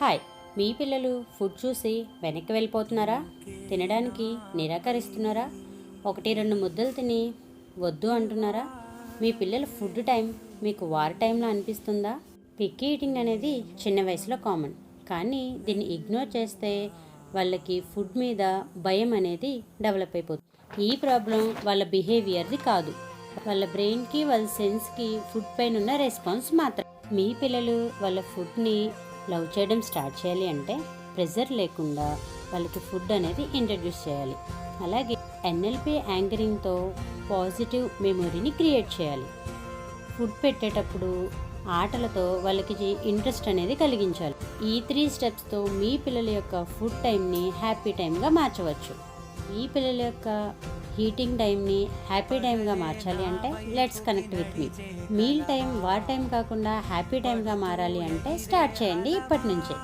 Hi మీ పిల్లలు food చూసి వెనక్కి వెళ్ళిపోతున్నారా? తినడానికి నిరాకరిస్తున్నారా? ఒకటి రెండు ముద్దలు తిని వద్దు అంటున్నారా? మీ పిల్లల ఫుడ్ టైం మీకు వార్ టైంలో అనిపిస్తుందా? పిక్ ఈటింగ్ అనేది చిన్న వయసులో కామన్. కానీ దీన్ని ఇగ్నోర్ చేస్తే వాళ్ళకి ఫుడ్ మీద భయం అనేది డెవలప్ అయిపోతుంది. ఈ ప్రాబ్లం వాళ్ళ బిహేవియర్ది కాదు. వాళ్ళ బ్రెయిన్కి వాళ్ళ సెన్స్కి ఫుడ్ పైన ఉన్న రెస్పాన్స్ మాత్రం. మీ పిల్లలు వాళ్ళ ఫుడ్ని లవ్ చేయడం స్టార్ట్ చేయాలి అంటే ప్రెజర్ లేకుండా వాళ్ళకి ఫుడ్ అనేది ఇంట్రడ్యూస్ చేయాలి. అలాగే ఎన్ఎల్పి యాంకరింగ్తో పాజిటివ్ మెమొరీని క్రియేట్ చేయాలి. ఫుడ్ పెట్టేటప్పుడు ఆటలతో వాళ్ళకి ఇంట్రెస్ట్ అనేది కలిగించాలి. ఈ త్రీ స్టెప్స్తో మీ పిల్లల యొక్క ఫుడ్ టైంని హ్యాపీ టైంగా మార్చవచ్చు. మీ పిల్లల యొక్క హీటింగ్ టైంని హ్యాపీ టైంగా మార్చాలి అంటే let's connect with me. Meal time war time కాకుండా హ్యాపీ టైంగా మారాలి అంటే స్టార్ట్ చేయండి ఇప్పటి నుంచే.